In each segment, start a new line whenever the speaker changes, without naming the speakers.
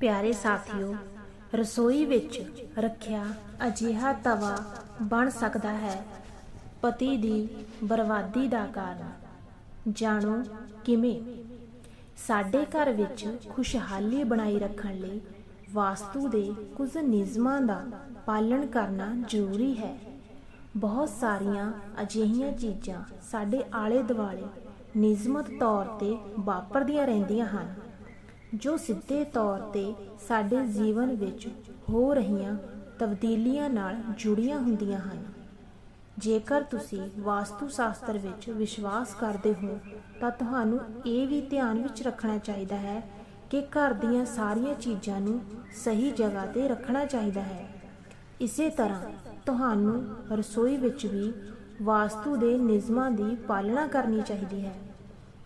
ਪਿਆਰੇ ਸਾਥੀਓ, ਰਸੋਈ ਵਿੱਚ ਰੱਖਿਆ ਅਜਿਹਾ ਤਵਾ ਬਣ ਸਕਦਾ ਹੈ ਪਤੀ ਦੀ ਬਰਬਾਦੀ ਦਾ ਕਾਰਨ। ਜਾਣੋ ਕਿਵੇਂ? ਸਾਡੇ ਘਰ ਵਿੱਚ ਖੁਸ਼ਹਾਲੀ ਬਣਾਈ ਰੱਖਣ ਲਈ ਵਾਸਤੂ ਦੇ ਕੁਝ ਨਿਯਮਾਂ ਦਾ ਪਾਲਣ ਕਰਨਾ ਜ਼ਰੂਰੀ ਹੈ। ਬਹੁਤ ਸਾਰੀਆਂ ਅਜਿਹੀਆਂ ਚੀਜ਼ਾਂ ਸਾਡੇ ਆਲੇ ਦੁਆਲੇ ਨਿਯਮਤ ਤੌਰ ਤੇ ਵਾਪਰਦੀਆਂ ਰਹਿੰਦੀਆਂ ਹਨ। ਜੋ ਸਿੱਧੇ ਤੌਰ ਤੇ ਸਾਡੇ ਜੀਵਨ ਵਿੱਚ ਹੋ ਰਹੀਆਂ ਤਬਦੀਲੀਆਂ ਨਾਲ ਜੁੜੀਆਂ ਹੁੰਦੀਆਂ ਹਨ। ਜੇਕਰ ਤੁਸੀਂ ਵਾਸਤੂ ਸ਼ਾਸਤਰ ਵਿੱਚ ਵਿਸ਼ਵਾਸ ਕਰਦੇ ਹੋ, ਤਾਂ ਤੁਹਾਨੂੰ ਇਹ ਵੀ ਧਿਆਨ ਵਿੱਚ ਰੱਖਣਾ ਚਾਹੀਦਾ ਹੈ ਕਿ ਘਰ ਦੀਆਂ ਸਾਰੀਆਂ ਚੀਜ਼ਾਂ ਨੂੰ ਸਹੀ ਜਗ੍ਹਾ ਤੇ ਰੱਖਣਾ ਚਾਹੀਦਾ ਹੈ। ਇਸੇ ਤਰ੍ਹਾਂ ਤੁਹਾਨੂੰ ਰਸੋਈ ਵਿੱਚ ਵੀ ਵਾਸਤੂ ਦੇ ਨਿਯਮਾਂ ਦੀ ਪਾਲਣਾ ਕਰਨੀ ਚਾਹੀਦੀ ਹੈ।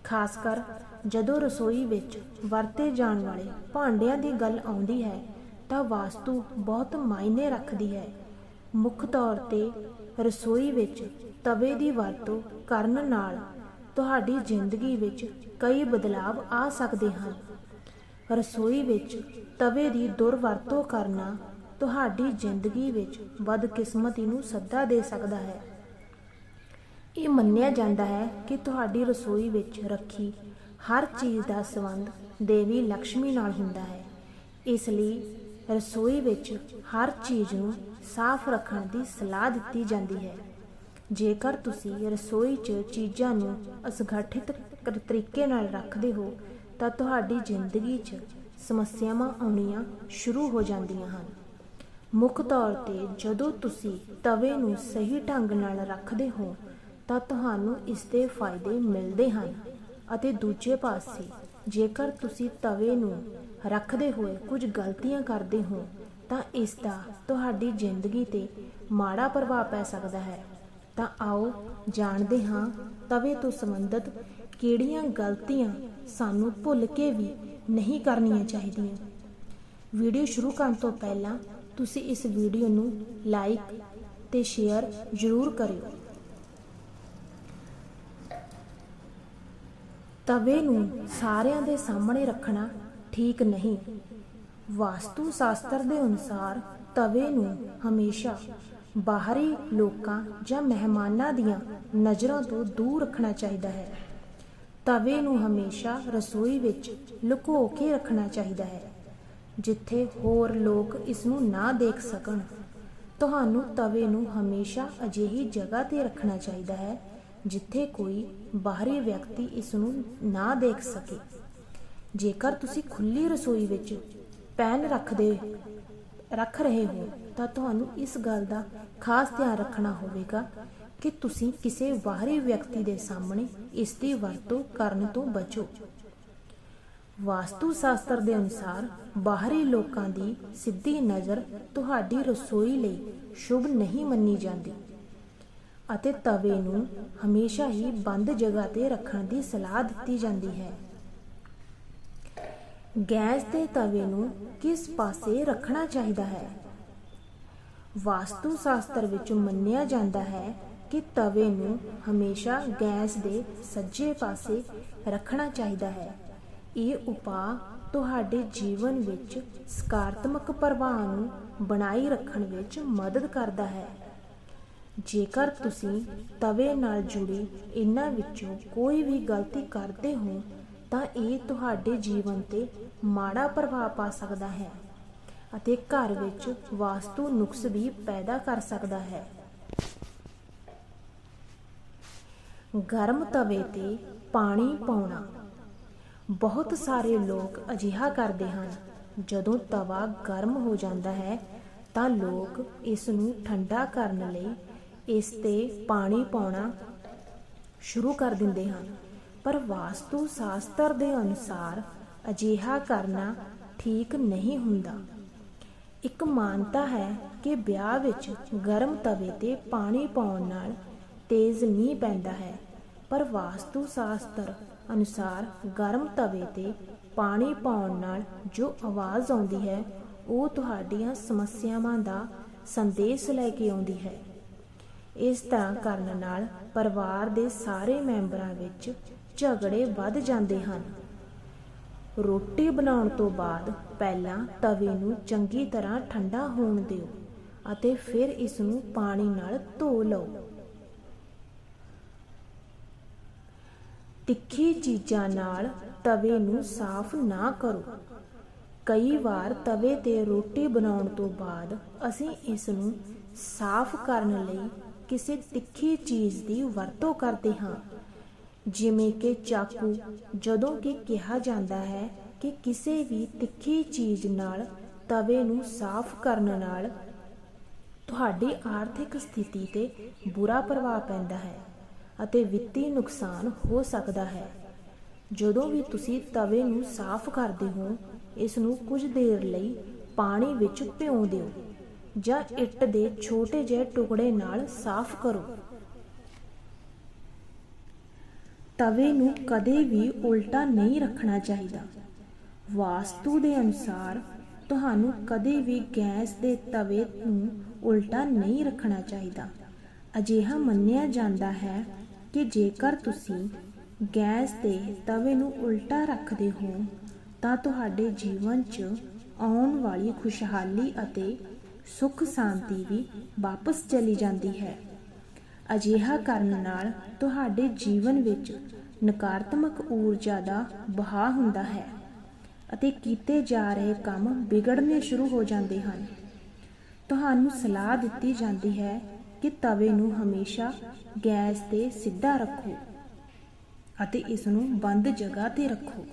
ਖਾਸ ਕਰ ਜਦੋਂ ਰਸੋਈ ਵਿੱਚ ਵਰਤੇ ਜਾਣ ਵਾਲੇ ਭਾਂਡਿਆਂ ਦੀ ਗੱਲ ਆਉਂਦੀ ਹੈ, ਤਾਂ ਵਾਸਤੂ ਬਹੁਤ ਮਾਇਨੇ ਰੱਖਦੀ ਹੈ। ਮੁੱਖ ਤੌਰ ਤੇ ਰਸੋਈ ਵਿੱਚ ਤਵੇ ਦੀ ਵਰਤੋਂ ਕਰਨ ਨਾਲ ਤੁਹਾਡੀ ਜ਼ਿੰਦਗੀ ਵਿੱਚ ਕਈ ਬਦਲਾਵ ਆ ਸਕਦੇ ਹਨ। ਰਸੋਈ ਵਿੱਚ ਤਵੇ ਦੀ ਦੁਰਵਰਤੋਂ ਕਰਨਾ ਤੁਹਾਡੀ ਜ਼ਿੰਦਗੀ ਵਿੱਚ ਬਦਕਿਸਮਤੀ ਨੂੰ ਸੱਦਾ ਦੇ ਸਕਦਾ ਹੈ। ਇਹ ਮੰਨਿਆ ਜਾਂਦਾ ਹੈ ਕਿ ਤੁਹਾਡੀ ਰਸੋਈ ਵਿੱਚ ਰੱਖੀ ਹਰ ਚੀਜ਼ ਦਾ ਸੰਬੰਧ ਦੇਵੀ ਲక్ష్ਮੀ ਨਾਲ ਹੁੰਦਾ ਹੈ। ਇਸ ਲਈ ਰਸੋਈ ਵਿੱਚ ਹਰ ਚੀਜ਼ ਨੂੰ ਸਾਫ਼ ਰੱਖਣ ਦੀ ਸਲਾਹ ਦਿੱਤੀ ਜਾਂਦੀ ਹੈ। ਜੇਕਰ ਤੁਸੀਂ ਰਸੋਈ 'ਚ ਚੀਜ਼ਾਂ ਨੂੰ ਅਸਗਠਿਤ ਤਰੀਕੇ ਨਾਲ ਰੱਖਦੇ ਹੋ, ਤਾਂ ਤੁਹਾਡੀ ਜ਼ਿੰਦਗੀ 'ਚ ਸਮੱਸਿਆਵਾਂ ਆਉਣੀਆਂ ਸ਼ੁਰੂ ਹੋ ਜਾਂਦੀਆਂ ਹਨ। ਮੁੱਖ ਤੌਰ ਤੇ ਜਦੋਂ ਤੁਸੀਂ ਤਵੇ ਨੂੰ ਸਹੀ ਢੰਗ ਨਾਲ ਰੱਖਦੇ ਹੋ, ਤਾਂ ਤੁਹਾਨੂੰ ਇਸ ਦੇ ਫਾਇਦੇ ਮਿਲਦੇ ਹਨ। ਅਤੇ ਦੂਜੇ ਪਾਸੇ, ਜੇਕਰ ਤੁਸੀਂ ਤਵੇ ਨੂੰ ਰੱਖਦੇ ਹੋਏ ਕੁਝ ਗਲਤੀਆਂ ਕਰਦੇ ਹੋ, ਤਾਂ ਇਸ ਦਾ ਤੁਹਾਡੀ ਜ਼ਿੰਦਗੀ ਤੇ ਮਾੜਾ ਪ੍ਰਭਾਵ ਪੈ ਸਕਦਾ ਹੈ। ਤਾਂ ਆਓ ਜਾਣਦੇ ਹਾਂ ਤਵੇ ਤੋਂ ਸੰਬੰਧਿਤ ਕਿਹੜੀਆਂ ਗਲਤੀਆਂ ਸਾਨੂੰ ਭੁੱਲ ਕੇ ਵੀ ਨਹੀਂ ਕਰਨੀਆਂ ਚਾਹੀਦੀਆਂ। ਵੀਡੀਓ ਸ਼ੁਰੂ ਕਰਨ ਤੋਂ ਪਹਿਲਾਂ ਤੁਸੀਂ ਇਸ ਵੀਡੀਓ ਨੂੰ ਲਾਈਕ ਤੇ ਸ਼ੇਅਰ ਜ਼ਰੂਰ ਕਰਿਓ। ਤਵੇ ਨੂੰ ਸਾਰਿਆਂ ਦੇ ਸਾਹਮਣੇ ਰੱਖਣਾ ਠੀਕ ਨਹੀਂ। ਵਾਸਤੂ ਸ਼ਾਸਤਰ ਦੇ ਅਨੁਸਾਰ ਤਵੇ ਨੂੰ ਹਮੇਸ਼ਾ ਬਾਹਰੀ ਲੋਕਾਂ ਜਾਂ ਮਹਿਮਾਨਾਂ ਦੀਆਂ ਨਜ਼ਰਾਂ ਤੋਂ ਦੂਰ ਰੱਖਣਾ ਚਾਹੀਦਾ ਹੈ। ਤਵੇ ਨੂੰ ਹਮੇਸ਼ਾ ਰਸੋਈ ਵਿੱਚ ਲੁਕੋ ਕੇ ਰੱਖਣਾ ਚਾਹੀਦਾ ਹੈ, ਜਿੱਥੇ ਹੋਰ ਲੋਕ ਇਸ ਨੂੰ ਨਾ ਦੇਖ ਸਕਣ। ਤੁਹਾਨੂੰ ਤਵੇ ਨੂੰ ਹਮੇਸ਼ਾ ਅਜਿਹੀ ਜਗ੍ਹਾ ਤੇ ਰੱਖਣਾ ਚਾਹੀਦਾ ਹੈ ਜਿੱਥੇ ਕੋਈ ਬਾਹਰੀ ਵਿਅਕਤੀ ਇਸ ਨੂੰ ਨਾ ਦੇਖ ਸਕੇ। ਜੇਕਰ ਤੁਸੀਂ ਖੁੱਲੀ ਰਸੋਈ ਵਿੱਚ ਪੈਨ ਰੱਖਦੇ, ਰੱਖ ਰਹੇ ਹੋ, ਤਾਂ ਤੁਹਾਨੂੰ ਇਸ ਗੱਲ ਦਾ ਖਾਸ ਧਿਆਨ ਰੱਖਣਾ ਹੋਵੇਗਾ ਕਿ ਤੁਸੀਂ ਕਿਸੇ ਬਾਹਰੀ ਵਿਅਕਤੀ ਦੇ ਸਾਹਮਣੇ ਇਸ ਦੀ ਵਰਤੋਂ ਕਰਨ ਤੋਂ ਬਚੋ। ਵਾਸਤੂ ਸ਼ਾਸਤਰ ਦੇ ਅਨੁਸਾਰ, ਬਾਹਰੀ ਲੋਕਾਂ ਦੀ ਸਿੱਧੀ ਨਜ਼ਰ ਤੁਹਾਡੀ ਰਸੋਈ ਲਈ ਸ਼ੁਭ ਨਹੀਂ ਮੰਨੀ ਜਾਂਦੀ। ਅਤੇ ਤਵੇ ਨੂੰ ਹਮੇਸ਼ਾ ਹੀ ਬੰਦ ਜਗ੍ਹਾ ਤੇ ਰੱਖਣ ਦੀ ਸਲਾਹ ਦਿੱਤੀ ਜਾਂਦੀ ਹੈ। ਗੈਸ ਦੇ ਤਵੇ ਨੂੰ ਕਿਸ ਪਾਸੇ ਰੱਖਣਾ ਚਾਹੀਦਾ ਹੈ? ਵਾਸਤੂ ਸ਼ਾਸਤਰ ਵਿੱਚ ਮੰਨਿਆ ਜਾਂਦਾ ਹੈ ਕਿ ਤਵੇ ਨੂੰ ਹਮੇਸ਼ਾ ਗੈਸ ਦੇ ਸੱਜੇ ਪਾਸੇ ਰੱਖਣਾ ਚਾਹੀਦਾ ਹੈ। ਇਹ ਉਪਾਅ ਤੁਹਾਡੇ ਜੀਵਨ ਵਿੱਚ ਸਕਾਰਾਤਮਕ ਪ੍ਰਭਾਵ ਨੂੰ ਬਣਾਈ ਰੱਖਣ ਵਿੱਚ ਮਦਦ ਕਰਦਾ ਹੈ। ਜੇਕਰ ਤੁਸੀਂ ਤਵੇ ਨਾਲ ਜੁੜੀ ਇਹਨਾਂ ਵਿੱਚੋਂ ਕੋਈ ਵੀ ਗਲਤੀ ਕਰਦੇ ਹੋ, ਤਾਂ ਇਹ ਤੁਹਾਡੇ ਜੀਵਨ ਤੇ ਮਾੜਾ ਪ੍ਰਭਾਵ ਪਾ ਸਕਦਾ ਹੈ ਅਤੇ ਘਰ ਵਿੱਚ ਵਾਸਤੂ ਨੁਕਸ ਵੀ ਪੈਦਾ ਕਰ ਸਕਦਾ ਹੈ। ਗਰਮ ਤਵੇ ਤੇ ਪਾਣੀ ਪਾਉਣਾ। ਬਹੁਤ ਸਾਰੇ ਲੋਕ ਅਜਿਹਾ ਕਰਦੇ ਹਨ। ਜਦੋਂ ਤਵਾ ਗਰਮ ਹੋ ਜਾਂਦਾ ਹੈ, ਤਾਂ ਲੋਕ ਇਸ ਨੂੰ ਠੰਡਾ ਕਰਨ ਲਈ ਇਸ ਤੇ ਪਾਣੀ ਪਾਉਣਾ ਸ਼ੁਰੂ ਕਰ ਦਿੰਦੇ ਹਨ। ਪਰ ਵਾਸਤੂ ਸ਼ਾਸਤਰ ਦੇ ਅਨੁਸਾਰ ਅਜਿਹਾ ਕਰਨਾ ਠੀਕ ਨਹੀਂ ਹੁੰਦਾ। ਇੱਕ ਮਾਨਤਾ ਹੈ ਕਿ ਵਿਆਹ ਵਿੱਚ ਗਰਮ ਤਵੇ ਤੇ ਪਾਣੀ ਪਾਉਣ ਨਾਲ ਤੇਜ਼ ਮੀਂਹ ਪੈਂਦਾ ਹੈ। ਪਰ ਵਾਸਤੂ ਸ਼ਾਸਤਰ ਅਨੁਸਾਰ ਗਰਮ ਤਵੇ ਤੇ ਪਾਣੀ ਪਾਉਣ ਨਾਲ ਜੋ ਆਵਾਜ਼ ਆਉਂਦੀ ਹੈ, ਉਹ ਤੁਹਾਡੀਆਂ ਸਮੱਸਿਆਵਾਂ ਦਾ ਸੰਦੇਸ਼ ਲੈ ਕੇ ਆਉਂਦੀ ਹੈ। ਇਸ ਤਰ੍ਹਾਂ ਕਰਨ ਨਾਲ ਪਰਿਵਾਰ ਦੇ ਸਾਰੇ ਮੈਂਬਰਾਂ ਵਿੱਚ ਝਗੜੇ ਵੱਧ ਜਾਂਦੇ ਹਨ। ਰੋਟੀ ਬਣਾਉਣ ਤੋਂ ਬਾਅਦ ਪਹਿਲਾਂ ਤਵੇ ਨੂੰ ਚੰਗੀ ਤਰ੍ਹਾਂ ਠੰਡਾ ਹੋਣ ਦਿਓ ਅਤੇ ਫਿਰ ਇਸ ਨੂੰ ਪਾਣੀ ਨਾਲ ਧੋ ਲਓ। ਤਿੱਖੀ ਚੀਜ਼ਾਂ ਨਾਲ ਤਵੇ ਨੂੰ ਸਾਫ਼ ਨਾ ਕਰੋ। ਕਈ ਵਾਰ ਤਵੇ ਤੇ ਰੋਟੀ ਬਣਾਉਣ ਤੋਂ ਬਾਅਦ ਅਸੀਂ ਇਸ ਨੂੰ ਸਾਫ਼ ਕਰਨ ਲਈ ਕਿਸੇ ਤਿੱਖੀ ਚੀਜ਼ ਦੀ ਵਰਤੋਂ ਕਰਦੇ ਹਾਂ। ਜਿਵੇਂ ਕਿ ਚਾਕੂ, ਜਦੋਂ ਕਿ ਕਿਹਾ ਜਾਂਦਾ ਹੈ ਕਿ ਕਿਸੇ ਵੀ ਤਿੱਖੀ ਚੀਜ਼ ਨਾਲ ਤਵੇ ਨੂੰ ਸਾਫ਼ ਕਰਨ ਨਾਲ ਤੁਹਾਡੀ ਆਰਥਿਕ ਸਥਿਤੀ ਤੇ ਬੁਰਾ ਪ੍ਰਭਾਵ ਪੈਂਦਾ ਹੈ ਅਤੇ ਵਿੱਤੀ ਨੁਕਸਾਨ ਹੋ ਸਕਦਾ ਹੈ। ਜਦੋਂ ਵੀ ਤੁਸੀਂ ਤਵੇ ਨੂੰ ਸਾਫ਼ ਕਰਦੇ ਹੋ, ਇਸ ਨੂੰ ਕੁਝ ਦੇਰ ਲਈ ਪਾਣੀ ਵਿੱਚ ਭਿਉਂ ਦਿਓ। ਜਾਂ ਇੱਟ ਦੇ ਛੋਟੇ ਜਿਹੇ ਟੁਕੜੇ ਨਾਲ ਸਾਫ਼ ਕਰੋ। ਤਵੇ ਨੂੰ ਕਦੇ ਵੀ ਉਲਟਾ ਨਹੀਂ ਰੱਖਣਾ ਚਾਹੀਦਾ। ਵਾਸਤੂ ਦੇ ਅਨੁਸਾਰ, ਤੁਹਾਨੂੰ ਕਦੇ ਵੀ ਗੈਸ ਦੇ ਤਵੇ ਨੂੰ ਉਲਟਾ ਨਹੀਂ ਰੱਖਣਾ ਚਾਹੀਦਾ। ਅਜਿਹਾ ਮੰਨਿਆ ਜਾਂਦਾ ਹੈ ਕਿ ਜੇਕਰ ਤੁਸੀਂ ਗੈਸ ਦੇ ਤਵੇ ਨੂੰ ਉਲਟਾ ਰੱਖਦੇ ਹੋ, ਤਾਂ ਤੁਹਾਡੇ ਜੀਵਨ 'ਚ ਆਉਣ ਵਾਲੀ ਖੁਸ਼ਹਾਲੀ ਅਤੇ ਸੁੱਖ ਸ਼ਾਂਤੀ ਵੀ ਵਾਪਸ ਚਲੀ ਜਾਂਦੀ ਹੈ। ਅਜਿਹਾ ਕਰਨ ਨਾਲ ਤੁਹਾਡੇ ਜੀਵਨ ਵਿੱਚ ਨਕਾਰਾਤਮਕ ਊਰਜਾ ਦਾ ਵਹਾਅ ਹੁੰਦਾ ਹੈ ਅਤੇ ਕੀਤੇ ਜਾ ਰਹੇ ਕੰਮ ਵਿਗੜਨੇ ਸ਼ੁਰੂ ਹੋ ਜਾਂਦੇ ਹਨ। ਤੁਹਾਨੂੰ ਸਲਾਹ ਦਿੱਤੀ ਜਾਂਦੀ ਹੈ ਕਿ ਤਵੇ ਨੂੰ ਹਮੇਸ਼ਾ ਗੈਸ ਤੇ ਸਿੱਧਾ ਰੱਖੋ ਅਤੇ ਇਸ ਨੂੰ ਬੰਦ ਜਗ੍ਹਾ ਤੇ ਰੱਖੋ।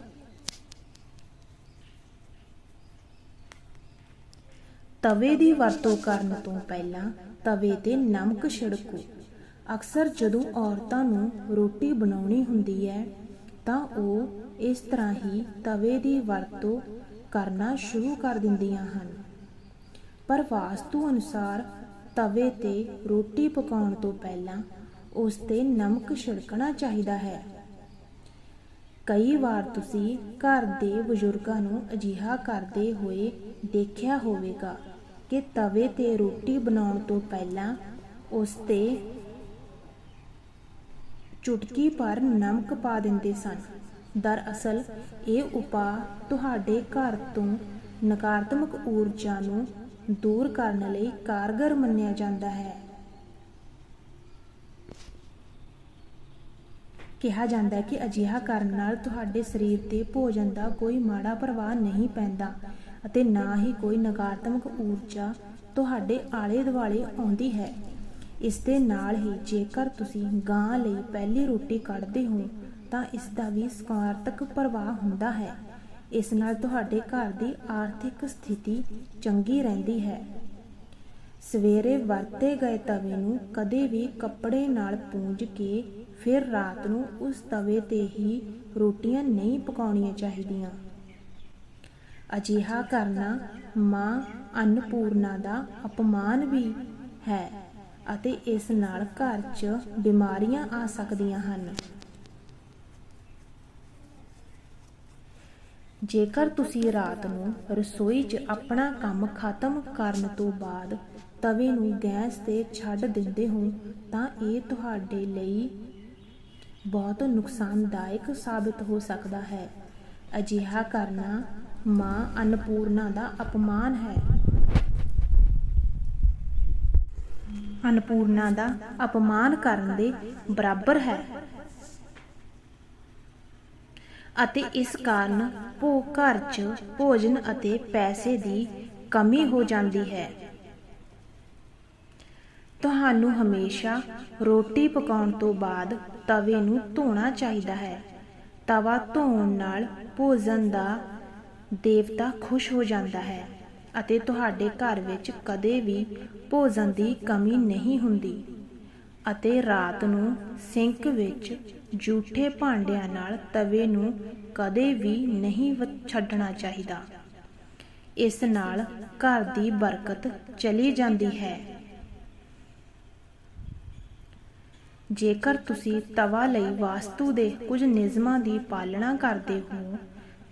ਤਵੇ ਦੀ ਵਰਤੋਂ ਕਰਨ ਤੋਂ ਪਹਿਲਾਂ ਤਵੇ ਤੇ ਨਮਕ ਛਿੜਕੋ। ਅਕਸਰ ਜਦੋਂ ਔਰਤਾਂ ਨੂੰ ਰੋਟੀ ਬਣਾਉਣੀ ਹੁੰਦੀ ਹੈ, ਤਾਂ ਉਹ ਇਸ ਤਰ੍ਹਾਂ ਹੀ ਤਵੇ ਦੀ ਵਰਤੋਂ ਕਰਨਾ ਸ਼ੁਰੂ ਕਰ ਦਿੰਦੀਆਂ ਹਨ। ਪਰ ਵਾਸਤੂ ਅਨੁਸਾਰ ਤਵੇ ਤੇ ਰੋਟੀ ਪਕਾਉਣ ਤੋਂ ਪਹਿਲਾਂ ਉਸ ਤੇ ਨਮਕ ਛਿੜਕਣਾ ਚਾਹੀਦਾ ਹੈ। ਕਈ ਵਾਰ ਤੁਸੀਂ ਘਰ ਦੇ ਬਜ਼ੁਰਗਾਂ ਨੂੰ ਅਜਿਹਾ ਕਰਦੇ ਹੋਏ ਦੇਖਿਆ ਹੋਵੇਗਾ ਕਿ ਤਵੇ ਤੇ ਰੋਟੀ ਬਣਾਉਣ ਤੋਂ ਪਹਿਲਾਂ ਉਸ ਤੇ ਚੁਟਕੀ ਭਰ ਨਮਕ ਪਾ ਦਿੰਦੇ ਸਨ। ਦਰਅਸਲ, ਇਹ ਉਪਾਅ ਤੁਹਾਡੇ ਘਰ ਤੋਂ ਨਕਾਰਾਤਮਕ ਊਰਜਾ ਨੂੰ ਦੂਰ ਕਰਨ ਲਈ ਕਾਰਗਰ ਮੰਨਿਆ ਜਾਂਦਾ ਹੈ। ਕਿਹਾ ਜਾਂਦਾ ਹੈ ਕਿ ਅਜਿਹਾ ਕਰਨ ਨਾਲ ਤੁਹਾਡੇ ਸਰੀਰ ਤੇ ਭੋਜਨ ਦਾ ਕੋਈ ਮਾੜਾ ਪ੍ਰਭਾਵ ਨਹੀਂ ਪੈਂਦਾ। ਅਤੇ ਨਾ ਹੀ ਕੋਈ ਨਕਾਰਾਤਮਕ ਊਰਜਾ ਤੁਹਾਡੇ ਆਲੇ ਦੁਆਲੇ ਆਉਂਦੀ ਹੈ। ਇਸ ਦੇ ਨਾਲ ਹੀ ਜੇਕਰ ਤੁਸੀਂ ਗਾਂ ਲਈ ਪਹਿਲੀ ਰੋਟੀ ਕੱਢਦੇ ਹੋ, ਤਾਂ ਇਸ ਦਾ ਵੀ ਸਕਾਰਾਤਮਕ ਪ੍ਰਭਾਵ ਹੁੰਦਾ ਹੈ। ਇਸ ਨਾਲ ਤੁਹਾਡੇ ਘਰ ਦੀ ਆਰਥਿਕ ਸਥਿਤੀ ਚੰਗੀ ਰਹਿੰਦੀ ਹੈ। ਸਵੇਰੇ ਵਰਤੇ ਗਏ ਤਵੇ ਨੂੰ ਕਦੇ ਵੀ ਕੱਪੜੇ ਨਾਲ ਪੂੰਝ ਕੇ ਫਿਰ ਰਾਤ ਨੂੰ ਉਸ ਤਵੇ ਤੇ ਹੀ ਰੋਟੀਆਂ ਨਹੀਂ ਪਕਾਉਣੀਆਂ ਚਾਹੀਦੀਆਂ। ਅਜਿਹਾ ਕਰਨਾ ਮਾਂ ਅੰਨਪੂਰਨਾ ਦਾ ਅਪਮਾਨ ਵੀ ਹੈ ਅਤੇ ਇਸ ਨਾਲ ਘਰ 'ਚ ਬਿਮਾਰੀਆਂ ਆ ਸਕਦੀਆਂ ਹਨ। ਜੇਕਰ ਤੁਸੀਂ ਰਾਤ ਨੂੰ ਰਸੋਈ 'ਚ ਆਪਣਾ ਕੰਮ ਖਤਮ ਕਰਨ ਤੋਂ ਬਾਅਦ ਤਵੇ ਨੂੰ ਗੈਸ ਤੇ ਛੱਡ ਦਿੰਦੇ ਹੋ, ਤਾਂ ਇਹ ਤੁਹਾਡੇ ਲਈ ਬਹੁਤ ਨੁਕਸਾਨਦਾਇਕ ਸਾਬਿਤ ਹੋ ਸਕਦਾ ਹੈ। ਅਜਿਹਾ ਕਰਨਾ ਮਾਂ ਅਨਪੂਰਨਾ ਦਾ ਅਪਮਾਨ ਹੈ। ਅੰਨਪੂਰਨਾ ਦਾ ਅਪਮਾਨ ਕਰਨ ਦੇ ਬਰਾਬਰ ਹੈ। ਅਤੇ ਇਸ ਕਾਰਨ ਭੋ ਘਰ 'ਚ ਭੋਜਨ ਅਤੇ ਪੈਸੇ ਦੀ ਕਮੀ ਹੋ ਜਾਂਦੀ ਹੈ। ਤੁਹਾਨੂੰ ਹਮੇਸ਼ਾ ਰੋਟੀ ਪਕਾਉਣ ਤੋਂ ਬਾਅਦ ਤਵੇ ਨੂੰ ਧੋਣਾ ਚਾਹੀਦਾ ਹੈ। ਤਵਾ ਧੋਣ ਨਾਲ ਭੋਜਨ ਦਾ ਦੇਵਤਾ ਖੁਸ਼ ਹੋ ਜਾਂਦਾ ਹੈ ਅਤੇ ਤੁਹਾਡੇ ਘਰ ਵਿੱਚ ਕਦੇ ਵੀ ਭੋਜਨ ਦੀ ਕਮੀ ਨਹੀਂ ਹੁੰਦੀ ਅਤੇ ਰਾਤ ਨੂੰ ਸਿੰਕ ਵਿੱਚ ਜੂਠੇ ਭਾਂਡਿਆਂ ਨਾਲ ਤਵੇ ਨੂੰ ਕਦੇ ਵੀ ਨਹੀਂ ਛੱਡਣਾ ਚਾਹੀਦਾ। ਇਸ ਨਾਲ ਘਰ ਦੀ ਬਰਕਤ ਚਲੀ ਜਾਂਦੀ ਹੈ। ਜੇਕਰ ਤੁਸੀਂ ਤਵਾ ਲਈ ਵਾਸਤੂ ਦੇ ਕੁਝ ਨਿਯਮਾਂ ਦੀ ਪਾਲਣਾ ਕਰਦੇ ਹੋ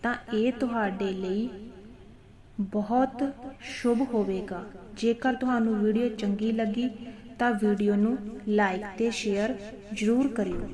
ਤਾਂ ਇਹ ਤੁਹਾਡੇ ਲਈ ਬਹੁਤ ਸ਼ੁਭ ਹੋਵੇਗਾ। ਜੇਕਰ ਤੁਹਾਨੂੰ ਵੀਡੀਓ ਚੰਗੀ ਲੱਗੀ ਤਾਂ ਵੀਡੀਓ ਨੂੰ ਲਾਈਕ ਤੇ ਸ਼ੇਅਰ ਜ਼ਰੂਰ ਕਰਿਓ।